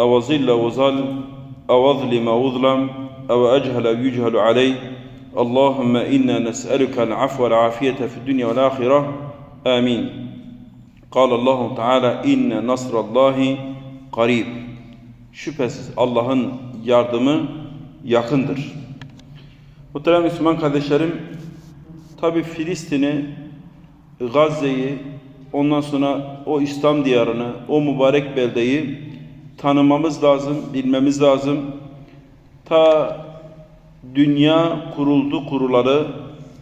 أو ظل وظل أو أظلم وظلم أو أجهل يجهل علي اللهم إنا نسألك العفو والعافية في الدنيا والآخرة آمين قال الله تعالى إن نصر الله قريب Şüphesiz Allah'ın yardımı yakındır. Muhterem Müslüman kardeşlerim, tabi Filistin'i, Gazze'yi, ondan sonra o İslam diyarını, o mübarek beldeyi tanımamız lazım, bilmemiz lazım. Ta dünya kuruldu kurulalı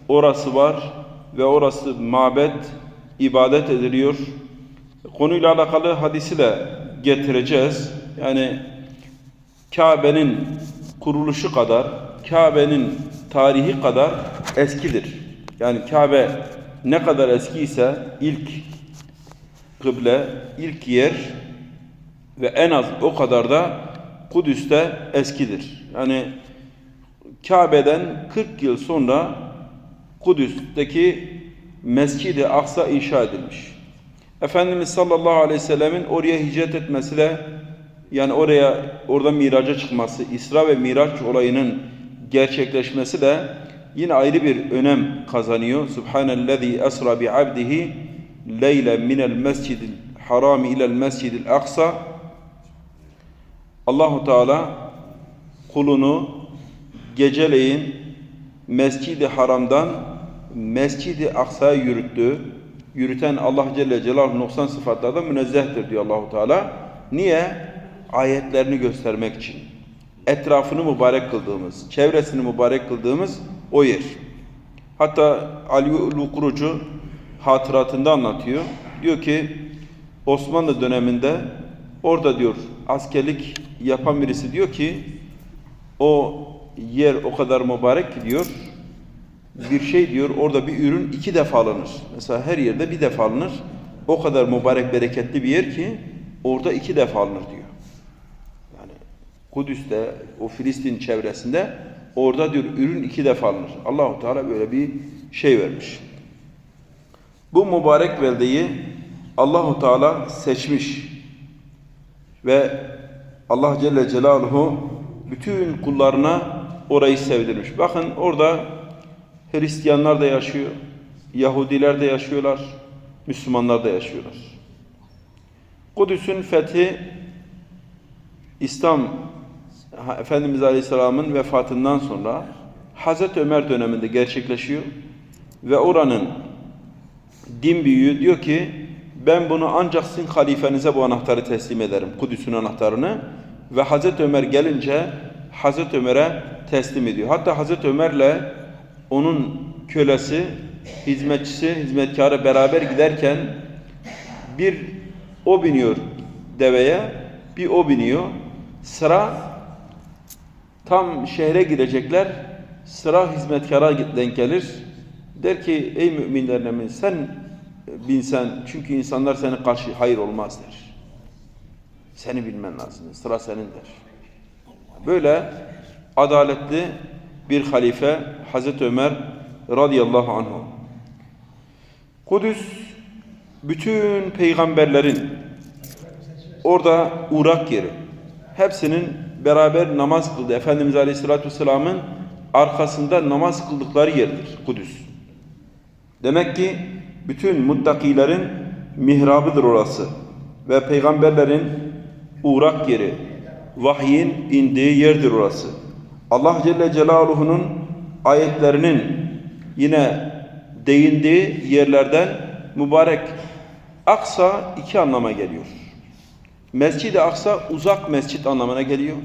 orası var ve orası mabet, ibadet ediliyor. Konuyla alakalı hadisi de getireceğiz. Yani Kabe'nin kuruluşu kadar, Kabe'nin tarihi kadar eskidir. Yani Kabe ne kadar eski ise ilk kıble, ilk yer ve en az o kadar da Kudüs'te eskidir. Yani Kabe'den 40 yıl sonra Kudüs'teki Mescid-i Aksa inşa edilmiş. Efendimiz sallallahu aleyhi ve sellemin oraya hicret etmesiyle yani oraya orada miraca çıkması, İsra ve Miraç olayının gerçekleşmesi de yine ayrı bir önem kazanıyor. Subhanellezî esra bi abdihi leylen minel mescidil harami ilel mescidil aksa Allahu Teala kulunu geceleyin Mescid-i Haram'dan Mescid-i Aksa'ya yürüttü. Yürüten Allah Celle Celaluhu noksan sıfatlardan münezzehtir diyor Allahu Teala. Niye? Ayetlerini göstermek için. Etrafını mübarek kıldığımız, çevresini mübarek kıldığımız o yer. Hatta Ali Kurucu hatıratında anlatıyor. Diyor ki Osmanlı döneminde orada diyor askerlik yapan birisi diyor ki o yer o kadar mübarek ki diyor bir şey diyor orada bir ürün iki defa alınır. Mesela her yerde bir defa alınır. O kadar mübarek bereketli bir yer ki orada iki defa alınır diyor. Yani Kudüs'te o Filistin çevresinde orada diyor ürün iki defa alınır. Allahu Teala böyle bir şey vermiş. Bu mübarek beldeyi Allahu Teala seçmiş ve Allah Celle Celaluhu bütün kullarına orayı sevdirmiş. Bakın orada Hristiyanlar da yaşıyor, Yahudiler de yaşıyorlar, Müslümanlar da yaşıyorlar. Kudüs'ün fethi İslam Efendimiz Aleyhisselam'ın vefatından sonra Hazreti Ömer döneminde gerçekleşiyor ve oranın din büyüğü diyor ki ben bunu ancak sizin halifenize bu anahtarı teslim ederim. Kudüs'ün anahtarını. Ve Hazreti Ömer gelince Hazreti Ömer'e teslim ediyor. Hatta Hazreti Ömer'le onun kölesi, hizmetçisi, hizmetkarı beraber giderken bir o biniyor deveye, bir o biniyor. Sıra tam şehre girecekler. Sıra hizmetkara denk gelir. Der ki ey müminlerin sen binsen çünkü insanlar seni karşı hayır olmaz der. Seni bilmen lazım. Sıra senin der. Böyle adaletli bir halife Hazreti Ömer radıyallahu anh. Kudüs bütün peygamberlerin orada uğrak yeri. Hepsinin beraber namaz kıldı. Efendimiz Aleyhisselatü Vesselam'ın arkasında namaz kıldıkları yerdir Kudüs. Demek ki bütün muttakilerin mihrabıdır orası. Ve peygamberlerin uğrak yeri, vahyin indiği yerdir orası. Allah Celle Celaluhu'nun ayetlerinin yine değindiği yerlerden mübarek Aksa iki anlama geliyor. Mescid-i Aksa uzak mescit anlamına geliyor.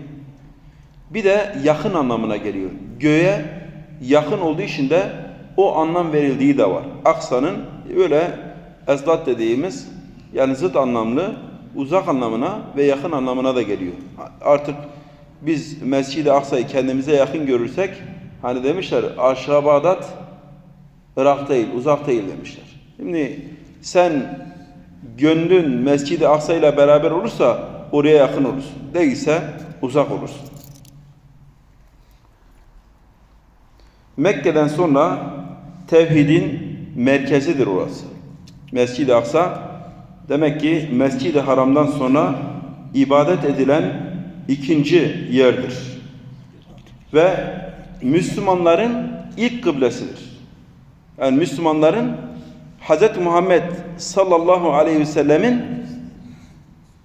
Bir de yakın anlamına geliyor. Göğe yakın olduğu için de o anlam verildiği de var. Aksa'nın öyle ezlat dediğimiz yani zıt anlamlı uzak anlamına ve yakın anlamına da geliyor. Artık biz Mescid-i Aksa'yı kendimize yakın görürsek hani demişler aşağı Bağdat Irak değil, uzak değil demişler. Şimdi sen gönlün Mescid-i Aksa ile beraber olursa oraya yakın olursun. Değilse uzak olursun. Mekke'den sonra tevhidin merkezidir orası. Mescid-i Aksa demek ki Mescid-i Haram'dan sonra ibadet edilen ikinci yerdir. Ve Müslümanların ilk kıblesidir. Yani Müslümanların Hz. Muhammed sallallahu aleyhi ve sellemin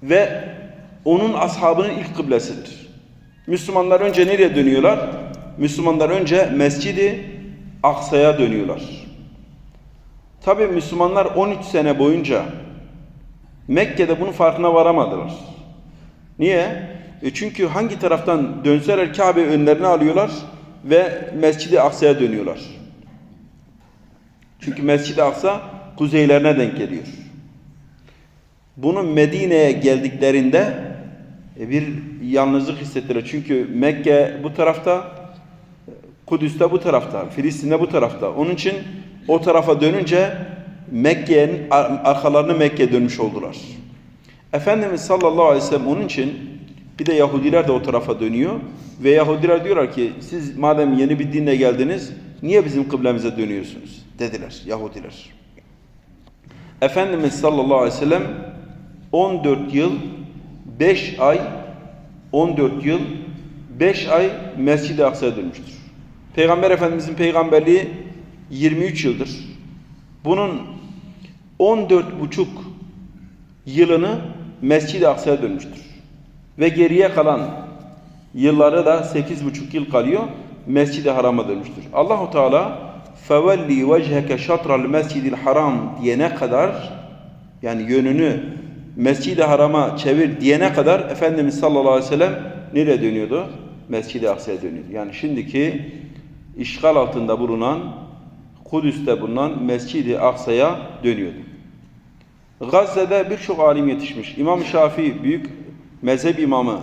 ve onun ashabının ilk kıblesidir. Müslümanlar önce nereye dönüyorlar? Müslümanlar önce Mescid-i Aksa'ya dönüyorlar. Tabi Müslümanlar 13 sene boyunca Mekke'de bunun farkına varamadılar. Niye? E çünkü hangi taraftan dönseler Kabe önlerine alıyorlar ve Mescid-i Aksa'ya dönüyorlar. Çünkü Mescid-i Aksa kuzeylerine denk geliyor. Bunun Medine'ye geldiklerinde e, bir yalnızlık hissettiler. Çünkü Mekke bu tarafta, Kudüs'te bu tarafta, Filistin'de bu tarafta. Onun için o tarafa dönünce Mekke'nin arkalarını Mekke'ye dönmüş oldular. Efendimiz sallallahu aleyhi ve sellem onun için bir de Yahudiler de o tarafa dönüyor ve Yahudiler diyorlar ki siz madem yeni bir dinle geldiniz niye bizim kıblemize dönüyorsunuz dediler Yahudiler. Efendimiz sallallahu aleyhi ve sellem 14 yıl 5 ay 14 yıl 5 ay Mescid-i Aksa'ya dönmüştür. Peygamber Efendimizin peygamberliği 23 yıldır. Bunun 14 buçuk yılını Mescid-i Aksa'ya dönmüştür. Ve geriye kalan yılları da 8 buçuk yıl kalıyor Mescid-i Haram'a dönmüştür. Allahu Teala fevelli vecheke şatral mescidil haram diyene kadar yani yönünü Mescid-i Haram'a çevir diyene kadar Efendimiz sallallahu aleyhi ve sellem nereye dönüyordu? Mescid-i Aksa'ya dönüyordu. Yani şimdiki işgal altında bulunan Kudüs'te bulunan Mescid-i Aksa'ya dönüyordu. Gazze'de birçok alim yetişmiş. İmam Şafii büyük mezhep imamı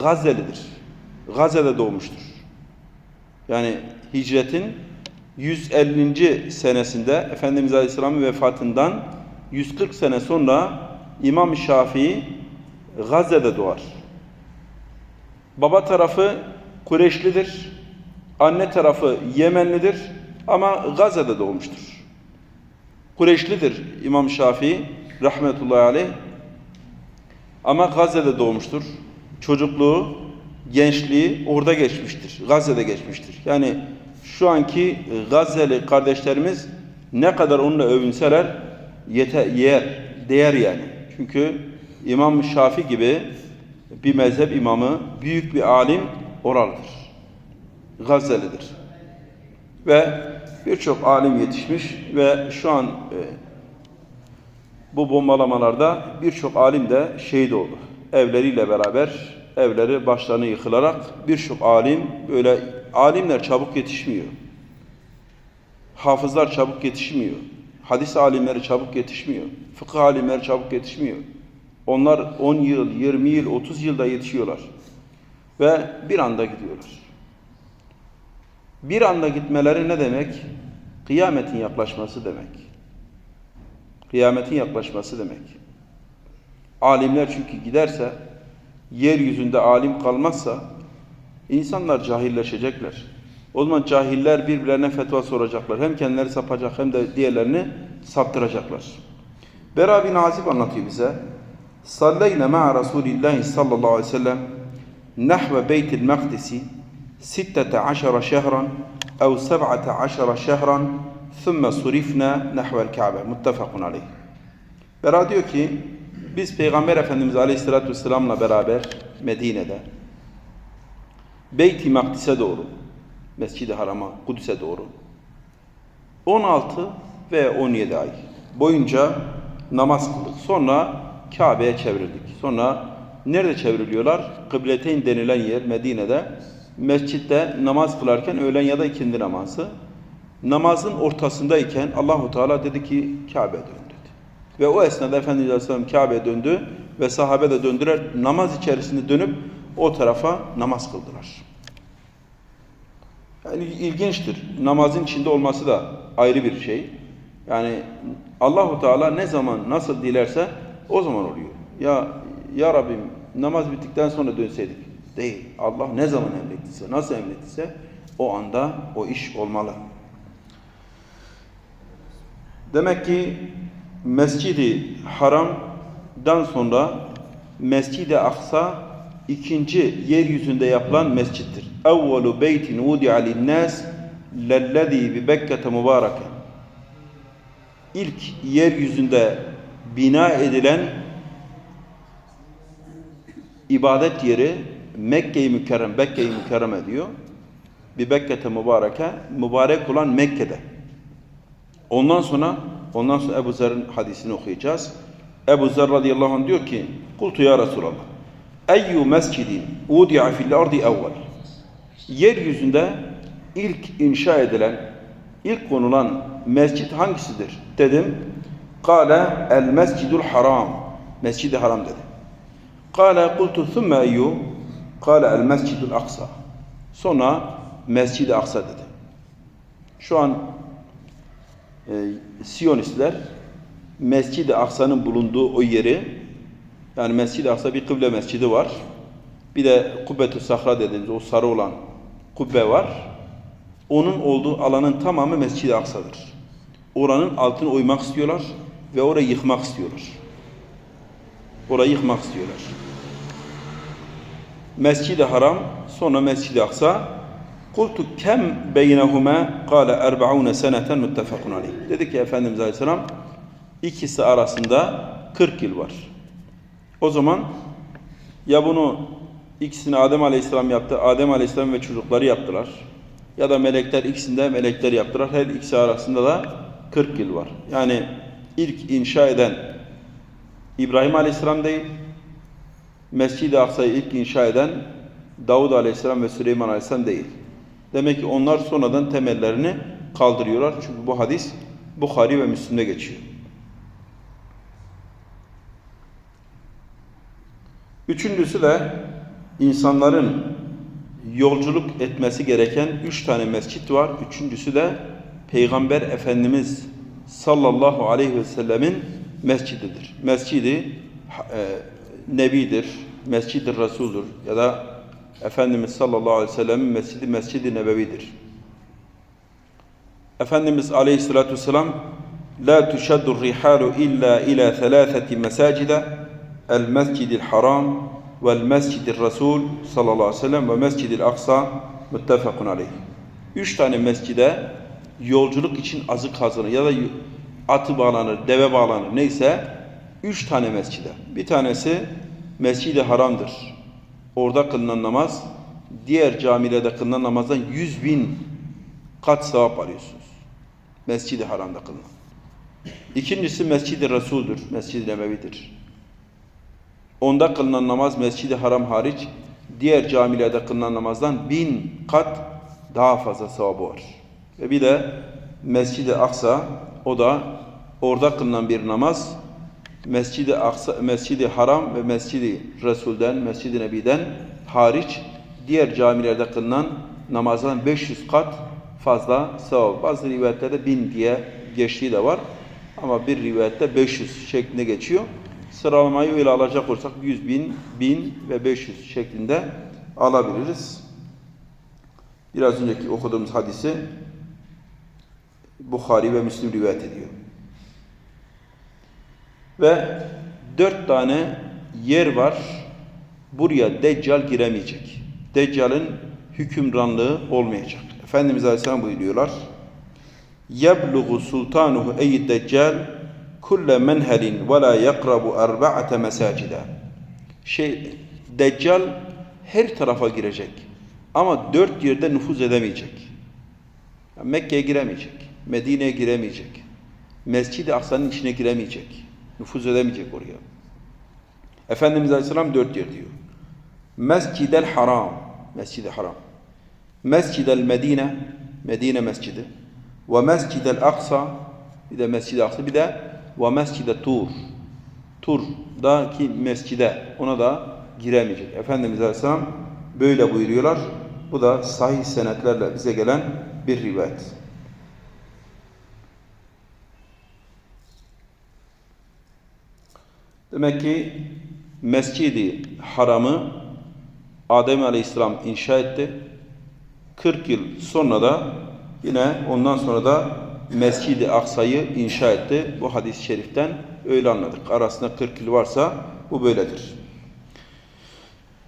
Gazze'lidir. Gazze'de doğmuştur. Yani hicretin 150. senesinde Efendimiz Aleyhisselam'ın vefatından 140 sene sonra İmam Şafii Gazze'de doğar. Baba tarafı Kureşlidir. Anne tarafı Yemenlidir ama Gazze'de doğmuştur. Kureşlidir İmam Şafii rahmetullahi aleyh. Ama Gazze'de doğmuştur. Çocukluğu, gençliği orada geçmiştir. Gazze'de geçmiştir. Yani şu anki Gazze'li kardeşlerimiz ne kadar onunla övünseler yete, yer, değer yani. Çünkü İmam Şafi gibi bir mezhep imamı, büyük bir alim oralıdır. Gazze'lidir. Ve birçok alim yetişmiş ve şu an e, bu bombalamalarda birçok alim de şehit oldu. Evleriyle beraber evleri başlarına yıkılarak birçok alim böyle alimler çabuk yetişmiyor. Hafızlar çabuk yetişmiyor. Hadis alimleri çabuk yetişmiyor. Fıkıh alimleri çabuk yetişmiyor. Onlar 10 yıl, 20 yıl, 30 yılda yetişiyorlar. Ve bir anda gidiyorlar. Bir anda gitmeleri ne demek? Kıyametin yaklaşması demek. Kıyametin yaklaşması demek. Alimler çünkü giderse, yeryüzünde alim kalmazsa, insanlar cahilleşecekler. O zaman cahiller birbirlerine fetva soracaklar. Hem kendileri sapacak hem de diğerlerini saptıracaklar. Bera bin anlatıyor bize. Salleyne ma'a Resulillahi sallallahu aleyhi ve sellem nahve beytil mekdisi sittete aşara şehran ev seb'ate aşara şehran thumme surifne nehvel Kabe. Muttefakun aleyh. Bera diyor ki biz Peygamber Efendimiz Aleyhisselatü Vesselam'la beraber Medine'de Beyt-i Makdis'e doğru Mescid-i Haram'a, Kudüs'e doğru 16 ve 17 ay boyunca namaz kıldık. Sonra Kabe'ye çevrildik. Sonra nerede çevriliyorlar? Kıbleteyn denilen yer Medine'de Mescitte namaz kılarken öğlen ya da ikindi namazı. Namazın ortasındayken Allahu Teala dedi ki Kabe dön dedi. Ve o esnada Efendimiz Aleyhisselam Kabe'ye döndü ve sahabe de döndüler. Namaz içerisinde dönüp o tarafa namaz kıldılar. Yani ilginçtir. Namazın içinde olması da ayrı bir şey. Yani Allahu Teala ne zaman nasıl dilerse o zaman oluyor. Ya ya Rabbim namaz bittikten sonra dönseydik. Değil. Allah ne zaman emrettiyse, nasıl emrettiyse o anda o iş olmalı. Demek ki Mescidi Haram'dan sonra Mescid-i Aksa ikinci yeryüzünde yapılan mescittir. Evvelu beytin vudi'a linnâs lellezî bi Bekke'te mübareke. İlk yeryüzünde bina edilen ibadet yeri Mekke-i Mükerrem, Bekke-i Mükerreme diyor. Bir Bekke'te mübareke, mübarek olan Mekke'de. Ondan sonra ondan sonra Ebu Zer'in hadisini okuyacağız. Ebu Zer radıyallahu anh diyor ki: "Kultu ya Resulallah, eyyu mescidin udi'a fil ardi evvel?" Yeryüzünde ilk inşa edilen, ilk konulan mescit hangisidir? Dedim. Kale el mescidul haram. Mescid-i haram dedi. Kale kultu thumme eyyu? Kale el mescidul aksa. Sonra Mescid-i Aksa dedi. Şu an e, Siyonistler Mescid-i Aksa'nın bulunduğu o yeri yani Mescid-i Aksa bir kıble mescidi var. Bir de Kubbetü Sahra dediğimiz o sarı olan kubbe var. Onun olduğu alanın tamamı Mescid-i Aksa'dır. Oranın altını oymak istiyorlar ve orayı yıkmak istiyorlar. Orayı yıkmak istiyorlar. Mescid-i Haram, sonra Mescid-i Aksa. Kultu kem beynehuma kâle erba'une seneten muttefakun aleyh. Dedi ki Efendimiz Aleyhisselam ikisi arasında 40 yıl var. O zaman ya bunu ikisini Adem Aleyhisselam yaptı, Adem Aleyhisselam ve çocukları yaptılar. Ya da melekler ikisinde melekler yaptılar. Her ikisi arasında da 40 yıl var. Yani ilk inşa eden İbrahim Aleyhisselam değil, Mescid-i Aksa'yı ilk inşa eden Davud Aleyhisselam ve Süleyman Aleyhisselam değil. Demek ki onlar sonradan temellerini kaldırıyorlar. Çünkü bu hadis Bukhari ve Müslim'de geçiyor. Üçüncüsü de insanların yolculuk etmesi gereken üç tane mescit var. Üçüncüsü de Peygamber Efendimiz sallallahu aleyhi ve sellemin mescididir. Mescidi e, Nebidir, Mescid-i Resul'dur ya da Efendimiz sallallahu aleyhi ve sellem'in mescidi Mescid-i Nebevi'dir. Efendimiz aleyhissalatu vesselam La tuşaddu rihalu illa ila thalâtheti mesacide el mescidil haram vel mescidil resul sallallahu aleyhi ve sellem ve mescidil aksa muttefakun aleyh. Üç tane mescide yolculuk için azık hazırlanır ya da atı bağlanır, deve bağlanır neyse üç tane mescide. Bir tanesi Mescid-i Haram'dır. Orada kılınan namaz diğer camilerde kılınan namazdan yüz bin kat sevap alıyorsunuz. Mescid-i Haram'da kılınan. İkincisi Mescid-i Resul'dür. Mescid-i Nebevi'dir. Onda kılınan namaz Mescid-i Haram hariç diğer camilerde kılınan namazdan bin kat daha fazla sevabı var. Ve bir de Mescid-i Aksa o da orada kılınan bir namaz Mescid-i Aksa, Mescid-i Haram ve Mescid-i Resul'den, Mescid-i Nebi'den hariç diğer camilerde kılınan namazdan 500 kat fazla sevap. Bazı rivayetlerde 1000 diye geçtiği de var. Ama bir rivayette 500 şeklinde geçiyor. Sıralamayı öyle alacak olursak 100 bin, 1000 ve 500 şeklinde alabiliriz. Biraz önceki okuduğumuz hadisi Bukhari ve Müslim rivayet ediyor. Ve dört tane yer var. Buraya Deccal giremeyecek. Deccal'ın hükümranlığı olmayacak. Efendimiz Aleyhisselam buyuruyorlar. يَبْلُغُ سُلْطَانُهُ اَيِّ Deccal kulle menhelin ve la yakrabu erba'ate mesacida. Şey, Deccal her tarafa girecek. Ama dört yerde nüfuz edemeyecek. Yani Mekke'ye giremeyecek. Medine'ye giremeyecek. Mescid-i Aksa'nın içine giremeyecek. Nüfuz edemeyecek oraya. Efendimiz Aleyhisselam dört yer diyor. Mescid-el Haram. Mescid-i Haram. Mescid-el Medine. Medine Mescidi. Ve Mescid-el Aksa. Bir de Mescid-i Aksa. Bir de ve mescide tur. Tur'daki mescide ona da giremeyecek. Efendimiz Aleyhisselam böyle buyuruyorlar. Bu da sahih senetlerle bize gelen bir rivayet. Demek ki Mescidi Haram'ı Adem Aleyhisselam inşa etti. 40 yıl sonra da yine ondan sonra da Mescid-i Aksa'yı inşa etti. Bu hadis-i şeriften öyle anladık. Arasında 40 yıl varsa bu böyledir.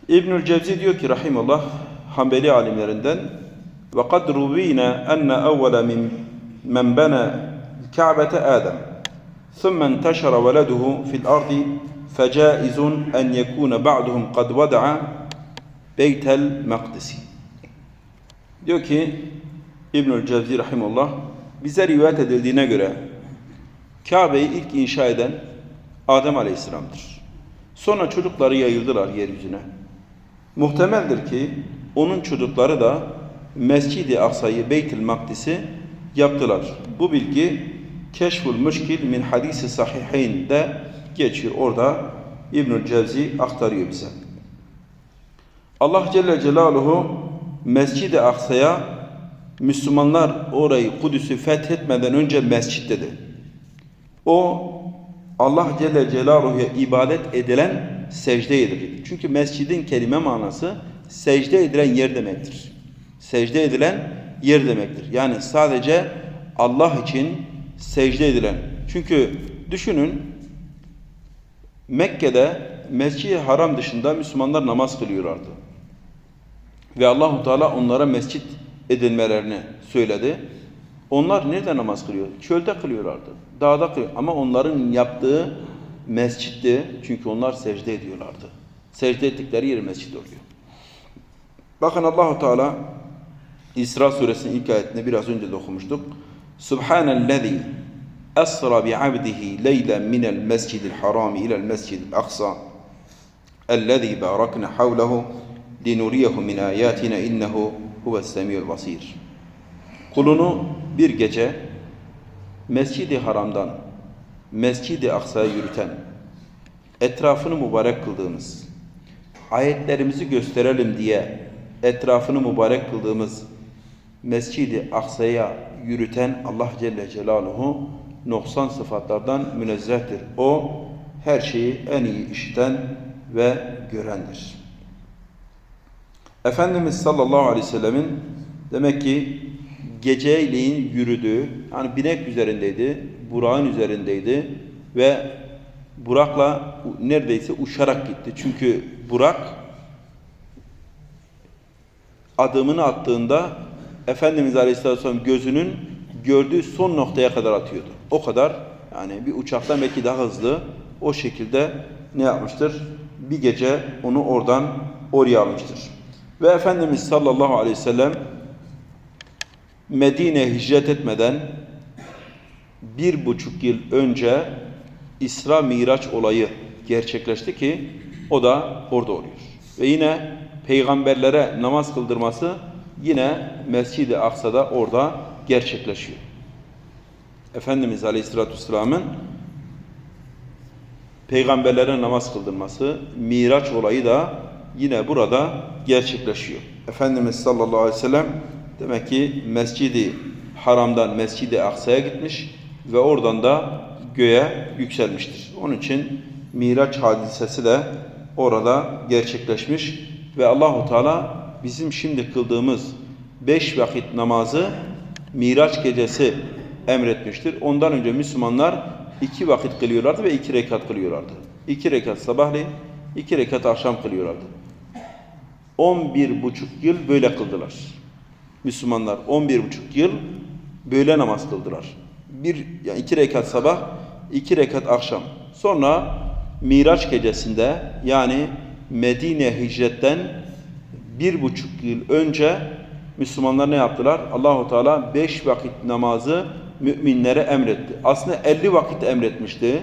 İbnül Cevzi diyor ki rahimallah Hanbeli alimlerinden ve kad ruvina enne evvela min men bana Ka'bete Adem ثم انتشر ولده في الأرض فجائز أن يكون بعضهم قد ودع بيت المقدس Diyor ki İbnül Cevzi Rahimullah bize rivayet edildiğine göre Kabe'yi ilk inşa eden Adem Aleyhisselam'dır. Sonra çocukları yayıldılar yeryüzüne. Muhtemeldir ki onun çocukları da Mescid-i Aksa'yı Beytül Makdis'i yaptılar. Bu bilgi Keşful Müşkil min Hadisi Sahihayn'de geçiyor. Orada İbnül Cevzi aktarıyor bize. Allah Celle Celaluhu Mescid-i Aksa'ya Müslümanlar orayı Kudüs'ü fethetmeden önce mescit dedi. O Allah Celle Celaluhu'ya ibadet edilen secde. Çünkü mescidin kelime manası secde edilen yer demektir. Secde edilen yer demektir. Yani sadece Allah için secde edilen. Çünkü düşünün Mekke'de Mescid-i Haram dışında Müslümanlar namaz kılıyorlardı. Ve Allahu Teala onlara mescit edilmelerini söyledi. Onlar nerede namaz kılıyor? Çölde kılıyorlardı. Dağda kılıyor. Ama onların yaptığı mescitti. Çünkü onlar secde ediyorlardı. Secde ettikleri yeri mescit oluyor. Bakın Allahu Teala İsra suresinin ilk ayetini biraz önce de okumuştuk. Subhanellezi bi abdihi leylen minel mescidil harami ilel mescidil aksa ellezî bârakne havlehu linuriyehu min ayatina innehu huves semiyul basir. Kulunu bir gece Mescid-i Haram'dan Mescid-i Aksa'ya yürüten, etrafını mübarek kıldığımız, ayetlerimizi gösterelim diye etrafını mübarek kıldığımız Mescid-i Aksa'ya yürüten Allah Celle Celaluhu noksan sıfatlardan münezzehtir. O her şeyi en iyi işiten ve görendir. Efendimiz sallallahu aleyhi ve sellemin demek ki geceleyin yürüdüğü, hani binek üzerindeydi, Burak'ın üzerindeydi ve Burak'la neredeyse uçarak gitti. Çünkü Burak adımını attığında Efendimiz Aleyhisselatü Vesselam gözünün gördüğü son noktaya kadar atıyordu. O kadar yani bir uçaktan belki daha hızlı o şekilde ne yapmıştır? Bir gece onu oradan oraya almıştır. Ve Efendimiz sallallahu aleyhi ve sellem Medine'ye hicret etmeden bir buçuk yıl önce İsra Miraç olayı gerçekleşti ki o da orada oluyor. Ve yine peygamberlere namaz kıldırması yine Mescid-i Aksa'da orada gerçekleşiyor. Efendimiz Aleyhisselatü Vesselam'ın peygamberlere namaz kıldırması, Miraç olayı da yine burada gerçekleşiyor. Efendimiz sallallahu aleyhi ve sellem demek ki Mescid-i Haram'dan Mescid-i Aksa'ya gitmiş ve oradan da göğe yükselmiştir. Onun için Miraç hadisesi de orada gerçekleşmiş ve Allahu Teala bizim şimdi kıldığımız beş vakit namazı Miraç gecesi emretmiştir. Ondan önce Müslümanlar iki vakit kılıyorlardı ve iki rekat kılıyorlardı. İki rekat sabahleyin, iki rekat akşam kılıyorlardı. On bir buçuk yıl böyle kıldılar. Müslümanlar on bir buçuk yıl böyle namaz kıldılar. Bir, yani iki rekat sabah, iki rekat akşam. Sonra Miraç gecesinde yani Medine hicretten bir buçuk yıl önce Müslümanlar ne yaptılar? Allahu Teala beş vakit namazı müminlere emretti. Aslında elli vakit emretmişti.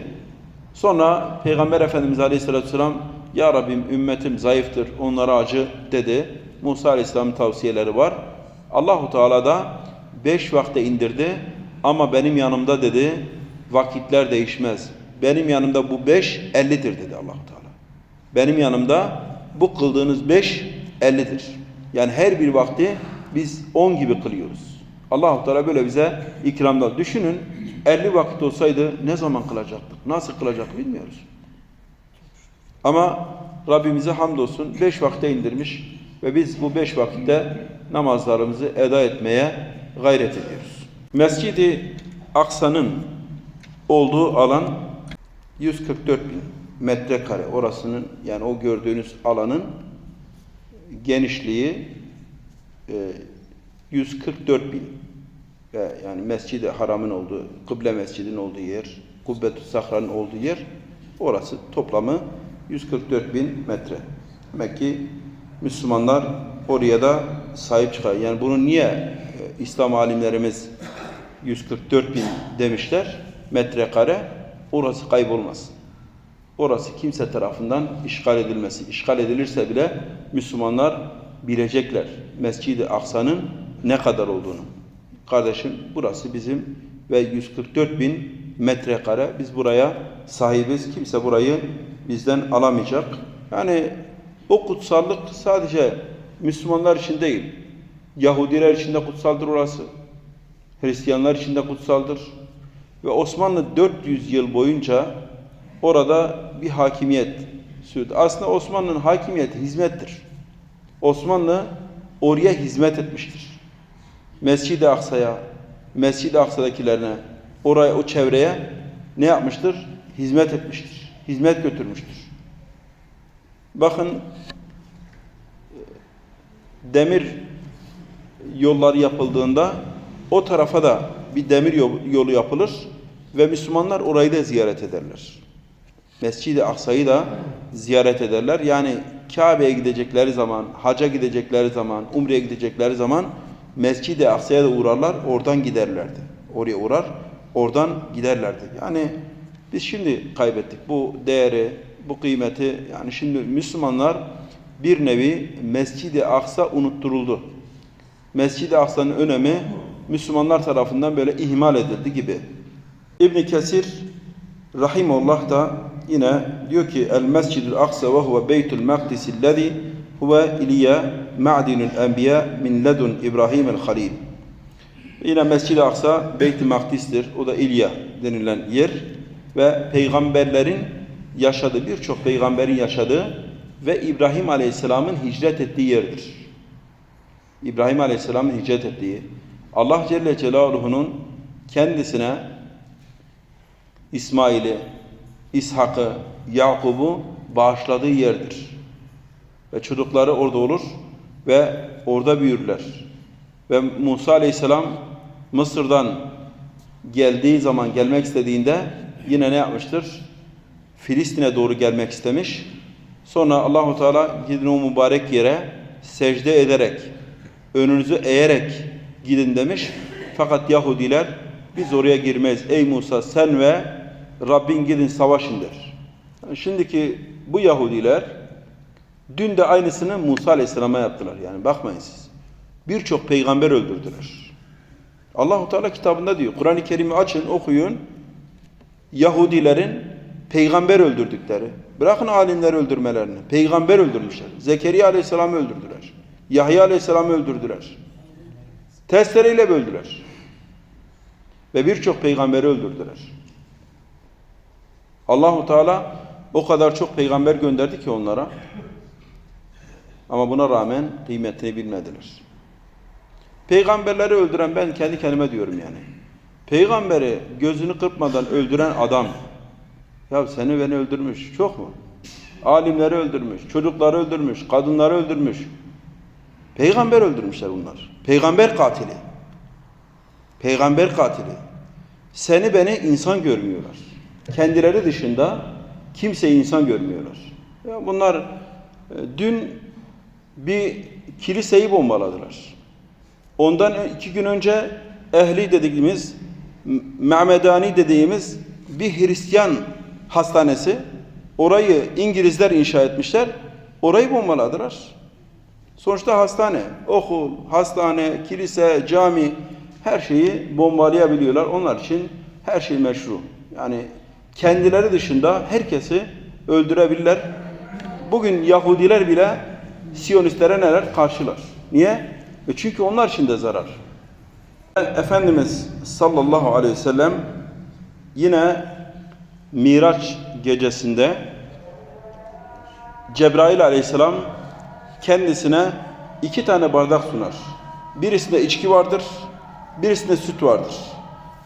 Sonra Peygamber Efendimiz Aleyhisselatü Vesselam Ya Rabbim ümmetim zayıftır, onlara acı dedi. Musa Aleyhisselam'ın tavsiyeleri var. Allahu Teala da beş vakte indirdi ama benim yanımda dedi Vakitler değişmez. Benim yanımda bu beş ellidir dedi Allahu Teala. Benim yanımda bu kıldığınız beş ellidir. Yani her bir vakti biz on gibi kılıyoruz. Allahu Teala böyle bize ikramda. Düşünün 50 vakit olsaydı ne zaman kılacaktık? Nasıl kılacak bilmiyoruz. Ama Rabbimize hamdolsun beş vakte indirmiş ve biz bu beş vakitte namazlarımızı eda etmeye gayret ediyoruz. Mescid-i Aksa'nın olduğu alan 144 bin metrekare. Orasının yani o gördüğünüz alanın genişliği 144 bin ve yani Mescid-i Haram'ın olduğu, Kıble Mescid'in olduğu yer, Kubbetü Sahra'nın olduğu yer orası toplamı 144 bin metre. Demek ki Müslümanlar oraya da sahip çıkar. Yani bunu niye e, İslam alimlerimiz 144 bin demişler metrekare? Orası kaybolmaz. Orası kimse tarafından işgal edilmesi. İşgal edilirse bile Müslümanlar bilecekler Mescid-i Aksa'nın ne kadar olduğunu. Kardeşim burası bizim ve 144 bin metrekare biz buraya sahibiz. Kimse burayı bizden alamayacak. Yani o kutsallık sadece Müslümanlar için değil. Yahudiler için de kutsaldır orası. Hristiyanlar için de kutsaldır. Ve Osmanlı 400 yıl boyunca orada bir hakimiyet sürdü. Aslında Osmanlı'nın hakimiyeti hizmettir. Osmanlı oraya hizmet etmiştir. Mescid-i Aksa'ya, Mescid-i Aksa'dakilerine, oraya, o çevreye ne yapmıştır? Hizmet etmiştir. Hizmet götürmüştür. Bakın demir yolları yapıldığında o tarafa da bir demir yolu yapılır ve Müslümanlar orayı da ziyaret ederler. Mescid-i Aksa'yı da ziyaret ederler. Yani Kabe'ye gidecekleri zaman, haca gidecekleri zaman, umreye gidecekleri zaman Mescid-i Aksa'ya da uğrarlar, oradan giderlerdi. Oraya uğrar, oradan giderlerdi. Yani biz şimdi kaybettik bu değeri, bu kıymeti. Yani şimdi Müslümanlar bir nevi Mescid-i Aksa unutturuldu. Mescid-i Aksa'nın önemi Müslümanlar tarafından böyle ihmal edildi gibi. İbn Kesir rahimullah da yine diyor ki El Mescidül Aksa ve huve Beytül Makdis ellezî huve iliye ma'dinul enbiya min ledun İbrahim el Halil. Yine Mescid-i Aksa Beyt-i Makdis'tir. O da İlya denilen yer ve peygamberlerin yaşadığı birçok peygamberin yaşadığı ve İbrahim Aleyhisselam'ın hicret ettiği yerdir. İbrahim Aleyhisselam'ın hicret ettiği Allah Celle Celaluhu'nun kendisine İsmail'i, İshak'ı, Yakub'u bağışladığı yerdir. Ve çocukları orada olur ve orada büyürler. Ve Musa Aleyhisselam Mısır'dan geldiği zaman gelmek istediğinde yine ne yapmıştır? Filistin'e doğru gelmek istemiş. Sonra Allahu Teala gidin o mübarek yere secde ederek, önünüzü eğerek gidin demiş. Fakat Yahudiler biz oraya girmeyiz. Ey Musa sen ve Rabbin gidin savaşın der. Yani şimdiki bu Yahudiler dün de aynısını Musa Aleyhisselam'a yaptılar. Yani bakmayın siz. Birçok peygamber öldürdüler. Allahu Teala kitabında diyor. Kur'an-ı Kerim'i açın, okuyun. Yahudilerin peygamber öldürdükleri. Bırakın alimleri öldürmelerini. Peygamber öldürmüşler. Zekeriya Aleyhisselam'ı öldürdüler. Yahya Aleyhisselam'ı öldürdüler. Testereyle böldüler. Ve birçok peygamberi öldürdüler. Allahu Teala o kadar çok peygamber gönderdi ki onlara. Ama buna rağmen kıymetini bilmediler. Peygamberleri öldüren ben kendi kendime diyorum yani. Peygamberi gözünü kırpmadan öldüren adam ya seni beni öldürmüş. Çok mu? Alimleri öldürmüş, çocukları öldürmüş, kadınları öldürmüş. Peygamber öldürmüşler bunlar. Peygamber katili. Peygamber katili. Seni beni insan görmüyorlar. Kendileri dışında kimseyi insan görmüyorlar. Ya bunlar e, dün bir kiliseyi bombaladılar. Ondan iki gün önce ehli dediğimiz, Mehmedani dediğimiz bir Hristiyan hastanesi. Orayı İngilizler inşa etmişler. Orayı bombaladılar. Sonuçta hastane, okul, hastane, kilise, cami her şeyi bombalayabiliyorlar. Onlar için her şey meşru. Yani kendileri dışında herkesi öldürebilirler. Bugün Yahudiler bile Siyonistlere neler karşılar. Niye? E çünkü onlar için de zarar. Efendimiz sallallahu aleyhi ve sellem yine Miraç gecesinde Cebrail aleyhisselam kendisine iki tane bardak sunar. Birisinde içki vardır, birisinde süt vardır.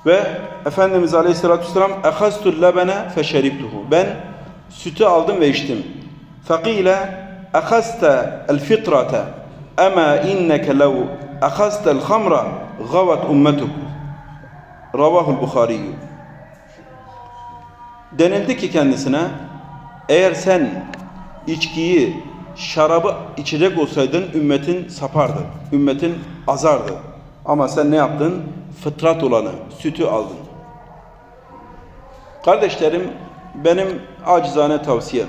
Ve Efendimiz aleyhisselatü vesselam اَخَزْتُ الْلَبَنَ فَشَرِبْتُهُ Ben sütü aldım ve içtim. فَقِيلَ اَخَزْتَ الْفِطْرَةَ اَمَا اِنَّكَ لَوْ اَخَزْتَ الْخَمْرَ غَوَتْ اُمَّتُكُ Ravahul Bukhari. Denildi ki kendisine eğer sen içkiyi, şarabı içecek olsaydın ümmetin sapardı. Ümmetin azardı. Ama sen ne yaptın? Fıtrat olanı, sütü aldın. Kardeşlerim, benim acizane tavsiyem.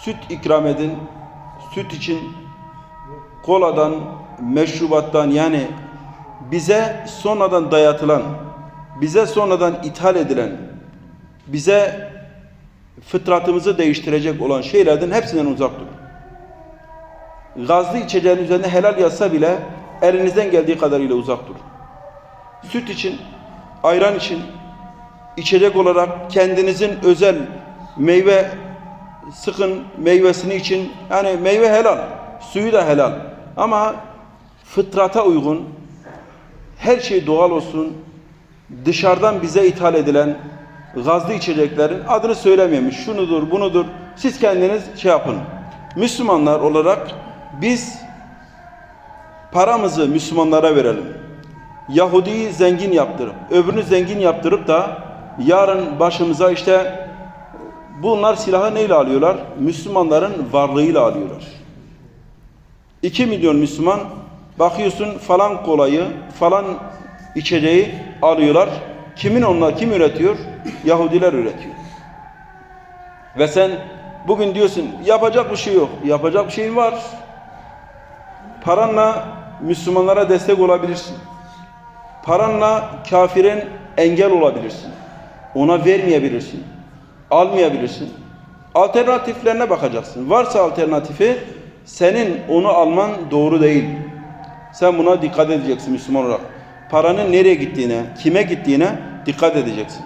Süt ikram edin. Süt için koladan, meşrubattan yani bize sonradan dayatılan, bize sonradan ithal edilen, bize fıtratımızı değiştirecek olan şeylerden hepsinden uzak durun. Gazlı içeceğin üzerine helal yazsa bile elinizden geldiği kadarıyla uzak durun. Süt için, ayran için, içecek olarak kendinizin özel meyve sıkın meyvesini için yani meyve helal, suyu da helal ama fıtrata uygun her şey doğal olsun dışarıdan bize ithal edilen gazlı içeceklerin adını söylememiş. Şunudur, bunudur. Siz kendiniz şey yapın. Müslümanlar olarak biz paramızı Müslümanlara verelim. Yahudi'yi zengin yaptırıp, öbürünü zengin yaptırıp da yarın başımıza işte bunlar silahı neyle alıyorlar? Müslümanların varlığıyla alıyorlar. 2 milyon Müslüman bakıyorsun falan kolayı, falan içeceği alıyorlar. Kimin onlar? Kim üretiyor? Yahudiler üretiyor. Ve sen bugün diyorsun yapacak bir şey yok. Yapacak bir şeyin var. Paranla Müslümanlara destek olabilirsin. Paranla kafirin engel olabilirsin. Ona vermeyebilirsin. Almayabilirsin. Alternatiflerine bakacaksın. Varsa alternatifi senin onu alman doğru değil. Sen buna dikkat edeceksin Müslüman olarak. Paranın nereye gittiğine, kime gittiğine dikkat edeceksin.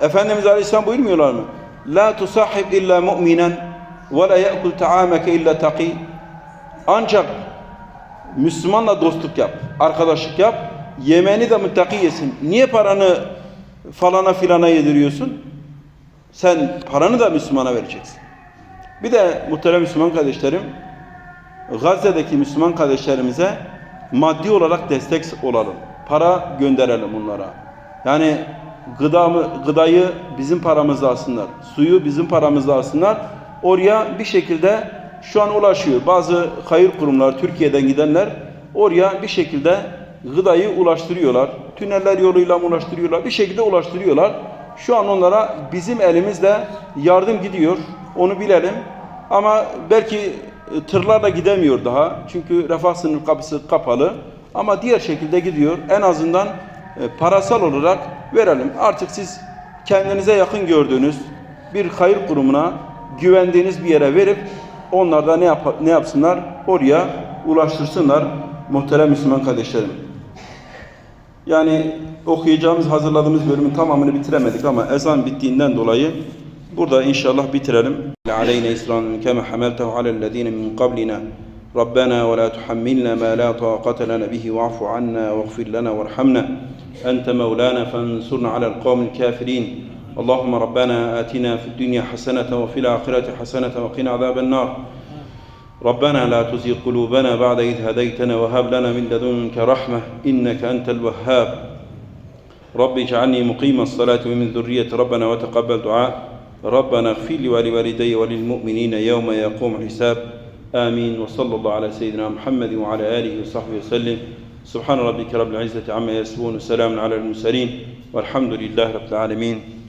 Efendimiz Aleyhisselam buyurmuyorlar mı? La tusahhib illa mu'minen ve la ya'kul ta'ameke illa taqi. Ancak Müslümanla dostluk yap, arkadaşlık yap, yemeğini de muttaki yesin. Niye paranı falana filana yediriyorsun? Sen paranı da Müslümana vereceksin. Bir de muhterem Müslüman kardeşlerim, Gazze'deki Müslüman kardeşlerimize maddi olarak destek olalım. Para gönderelim onlara. Yani gıdamı, gıdayı bizim paramızla alsınlar. Suyu bizim paramızla alsınlar. Oraya bir şekilde şu an ulaşıyor. Bazı hayır kurumlar, Türkiye'den gidenler oraya bir şekilde gıdayı ulaştırıyorlar. Tüneller yoluyla ulaştırıyorlar. Bir şekilde ulaştırıyorlar. Şu an onlara bizim elimizle yardım gidiyor. Onu bilelim. Ama belki tırlarla gidemiyor daha. Çünkü refah sınır kapısı kapalı. Ama diğer şekilde gidiyor. En azından e, parasal olarak verelim. Artık siz kendinize yakın gördüğünüz bir hayır kurumuna güvendiğiniz bir yere verip onlar da ne, yap ne yapsınlar? Oraya ulaştırsınlar muhterem Müslüman kardeşlerim. Yani okuyacağımız, hazırladığımız bölümün tamamını bitiremedik ama ezan bittiğinden dolayı burada inşallah bitirelim. إسرا كما حملته على الذين من قبلنا ربنا ولا تحملنا ما لا طاقة لنا به واعف عنا واغفر لنا وارحمنا أنت مولانا فانصرنا على القوم الكافرين اللهم ربنا آتنا في الدنيا حسنة وفي الآخرة حسنة وقنا عذاب النار ربنا لا تزغ قلوبنا بعد إذ هديتنا وهب لنا من لدنك رحمة إنك أنت الوهاب. رب اجعلني مقيم الصلاة ومن ذرية ربنا وتقبل دعاء. ربنا اغفر لي ولوالدي وللمؤمنين يوم يقوم الحساب. آمين. وصلى الله على سيدنا محمد وعلى آله وصحبه وسلم. سبحان ربك رب العزة عما يصفون وسلام على المرسلين. والحمد لله رب العالمين.